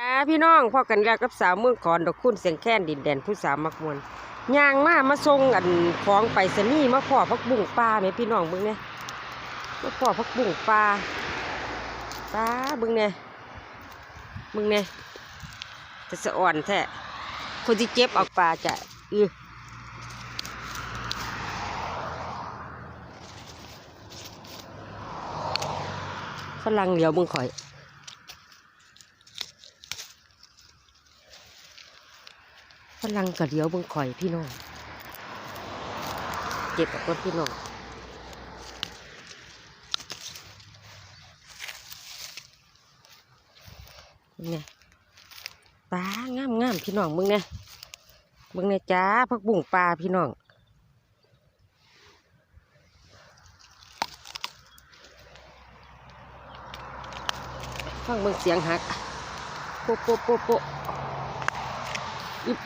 จ้าพี่น้องพ่อกันแล้วกับสาวเมืองขอนดอกคุณเสียงแค้นดินแดนผู้สาวมักมวนย่างมามาส่งอันของไปสนี่มาพ่อพักบุ้งปลาไหมพี่น้องเบิ่งเนี่ยมาพ่อพักบุ้งปลาปลาบิ่งเนี่ยเบิ่งเนี่ยจะสะอ่อนแท้คนที่เจ็บออกปลาจะอือฝรั่งเหลียวเบิ่งข่อย ฝรั่งกะเดียวเบิ่งข่อยพี่น้องเจ็บกับคนพี่น้องมึงไงปลางามงามพี่น้องมึงเนี่ยมึงเนี่ยจ้าพักบุ่งปลาพี่น้องฟังเบิ่งเสียงหักโป๊ะโป๊ะโป๊ะโป๊ะอึบ